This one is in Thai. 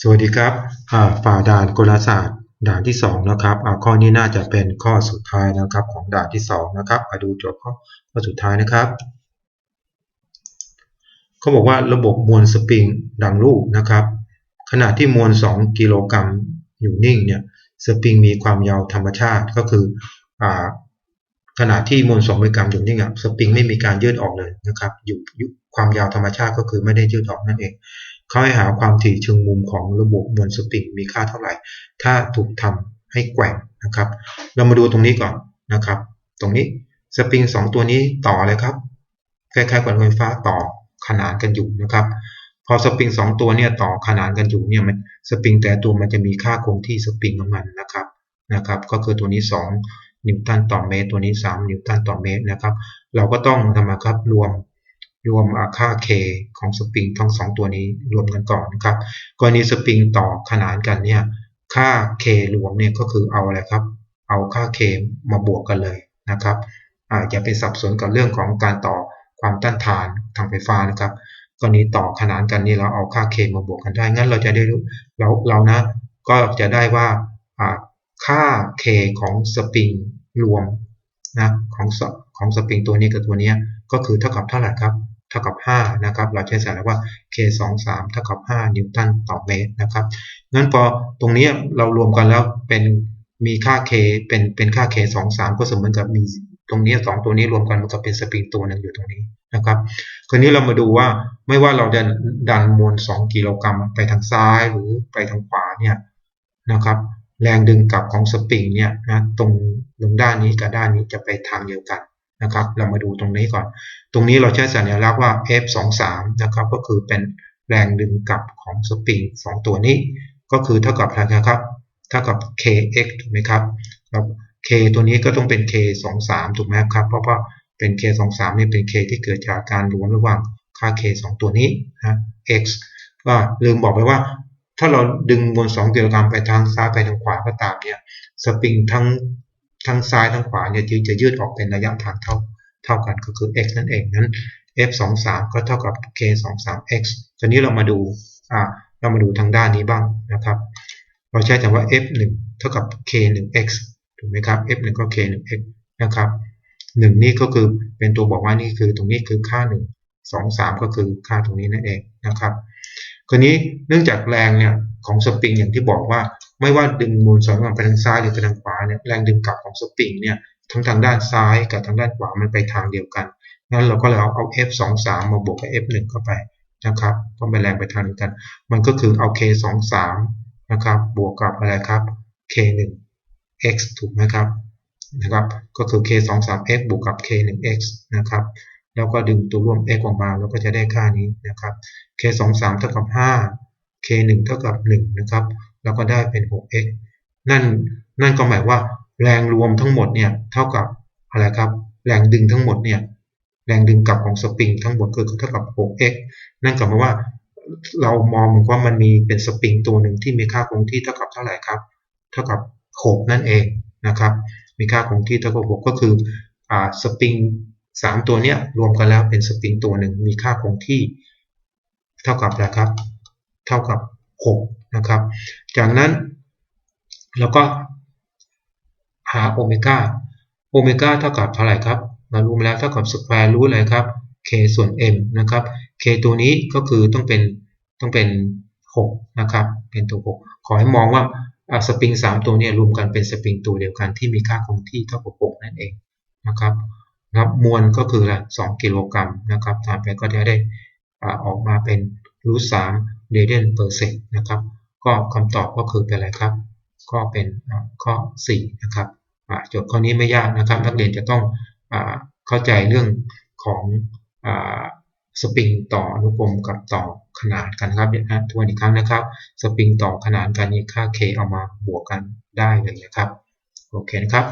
สวัสดีครับฝ่าด่านกลศาสตร์ ด่านที่ 2 นะครับอ่าข้อนี้น่าจะเป็นข้อสุดท้ายนะครับของด่านที่ 2 นะครับมาดูโจทย์ข้อข้อสุดท้ายนะครับเขาบอกว่าระบบมวลสปริงดังรูปนะครับ ขณะที่มวล 2 กิโลกรัมอยู่นิ่งเนี่ยสปริงมีความยาวธรรมชาติก็คืออ่าขณะที่มวล2กิโลกรัมอยู่นิ่งอะสปริงไม่มีการยืดออกเลยนะครับ อยู่ความยาวธรรมชาติก็คือไม่ได้ยืดออกนั่นเอง เขาให้หาความถี่เชิงมุมของระบบมวลสปริงมีค่าเท่าไหร่ ถ้าถูกทำให้แกว่งนะครับ เรามาดูตรงนี้ก่อนนะครับ ตรงนี้สปริงสองตัวนี้ต่อเลยครับคล้ายๆกับไฟฟ้าต่อขนานกันอยู่นะครับ พอสปริงสองตัวเนี่ยต่อขนานกันอยู่เนี่ยมันสปริงแต่ตัวมันจะมีค่าคงที่สปริงของมันนะครับนะครับ ก็คือตัวนี้ 2 นิวตันต่อเมตร ตัวนี้ 3 นิวตันต่อเมตรนะครับ เราก็ต้องทำไมครับรวม รวมค่า k ของสปริงทั้งสองตัวนี้รวมกันก่อนนะครับ กรณีสปริงต่อขนานกันเนี่ยค่า k รวมเนี่ยก็คือเอาอะไรครับ เอาค่า k มาบวกกันเลยนะครับอ่าอย่าไปสับสนกับเรื่องของการต่อความต้านทานทางไฟฟ้านะครับกรณีต่อขนานกันนี่เราเอาค่า k มาบวกกันได้ งั้นเราจะได้รู้เราเรานะก็จะได้ว่าอ่าค่า k ของสปริงรวมนะของสของสปริงตัวนี้กับตัวนี้ก็คือเท่ากับเท่าไหร่ครับ ท่ากับ5นะครับเราใช้สารว่า k 2 3เท่ากับ5นิวตันต่อเมตรนะครับงั้นพอตรงนี้เรารวมกันแล้วเป็นมีค่า k เป็นเป็นค่า k 2 3ก็สมมติกับมีตรงนี้2ตัวนี้รวมกันมันก็เป็นสปริงตัวหนึ่งอยู่ตรงนี้นะครับคราวนี้เรามาดูว่าไม่ว่าเราจะดันมวล 2 กิโลกรัมไปทางซ้ายหรือไปทางขวาเนี่ยนะครับแรงดึงกลับของสปริงเนี่ยนะตรงตรงด้านนี้กับด้านนี้จะไปทางเดียวกัน นะครับ เรามาดูตรงนี้ก่อน ตรงนี้เราใช้สัญลักษณ์ว่า F23 นะครับ ก็คือเป็นแรงดึงกลับของสปริง2ตัวนี้ ก็คือเท่ากับอะไรนะครับ เท่ากับ kx ถูกไหมครับแล้ว k ตัวนี้ก็ต้องเป็น k23 ถูกไหมครับ เพราะว่าเป็น k23 นี่เป็น k ที่เกิดจากการรวมระหว่างค่า k 2 ตัวนี้นะ x ก็ลืมบอกไปว่า ถ้าเราดึงมวล2กิโลกรัมไปทางซ้ายไปทางขวาก็ตามเนี่ย สปริงทั้ง ทั้งซ้ายทั้งขวาเนี่ยจะยืดออกเป็นระยะทางเท่าเท่ากันก็คือ x นั่นเองนั้น f 2 3ก็เท่ากับ k 2 3 x ทีนี้เรามาดูอ่าเรามาดูทางด้านนี้บ้างนะครับเราใช้คำว่า f 1เท่ากับ k 1 x ถูกไหมครับ f 1ก็ k 1 x นะครับ1นี่ก็คือเป็นตัวบอกว่านี่คือตรงนี้คือค่า 1 2 3 ก็คือค่าตรงนี้นั่นเองนะครับคราวนี้เนื่องจากแรงเนี่ยของสปริงอย่างที่บอกว่า ไม่ว่าดึงมูลสองไปทางซ้ายหรือไปทางขวาเนี่ยแรงดึงกลับของสปริงเนี่ยทั้งทางด้านซ้ายกับทางด้านขวามันไปทางเดียวกันงั้นเราก็เลยเอาเอา f 2 3 มาบวกกับ f 1 เข้าไปนะครับเพราะเป็นแรงไปทางเดียวกัน มันก็คือเอา k 2 3 นะครับบวกกับอะไรครับ k 1 x ถูกไหมครับนะครับ ก็คือ k 2 3 x บวกกับ k 1 x นะครับ แล้วก็ดึงตัวร่วม x ออกมาเราก็จะได้ค่านี้นะครับ k 2 3เท่ากับ k 1 เท่ากับ1นะครับแล้วก็ได้เป็น 6x นั่นนั่นก็หมายว่าแรงรวมทั้งหมดเนี่ยเท่ากับอะไรครับแรงดึงทั้งหมดเนี่ยแรงดึงกลับของสปริงทั้งหมดคือเท่ากับ 6x นั่นก็หมายว่าเรามองเหมือนว่ามันมีเป็นสปริงตัวหนึ่งที่มีค่าคงที่เท่ากับเท่าไหร่ครับ เท่ากับ 6 นั่นเองนะครับ มีค่าคงที่เท่ากับ 6 ก็คืออ่าสปริง3ตัวเนี้ยรวมกันแล้วเป็นสปริงตัวหนึ่งมีค่าคงที่เท่ากับอะไรครับ เท่ากับ6นะครับ จากนั้นเราก็หาโอเมก้า โอเมก้าเท่ากับเท่าไหร่ครับเรารู้มาแล้วเท่ากับสแควร์รูทอะไรครับ k ส่วน m นะครับ k ตัวนี้ก็คือต้องเป็นต้องเป็น 6 นะครับ เป็นตัว 6 ขอให้มองว่าสปริง 3 ตัวนี้รวมกันเป็นสปริงตัวเดียวกันที่มีค่าคงที่เท่ากับ 6 นั่นเองนะครับครับมวลก็คือละ2กิโลกรัมนะครับตามไปก็จะได้ออกมาเป็น รูท3เรเดียนเปอร์เซนต์นะครับ ก็คำตอบก็คือเป็นอะไรครับ ก็เป็นข้อ 4 นะครับโจทย์ข้อนี้ไม่ยากนะครับ นักเรียนจะต้องเข้าใจเรื่องของสปริงต่ออนุกรมกับต่อขนานกันครับนะทวนอีกครั้งนะครับ สปริงต่อขนานกันนี้ค่า k เอามาบวกกันได้เลยนะครับ โอเคนะครับ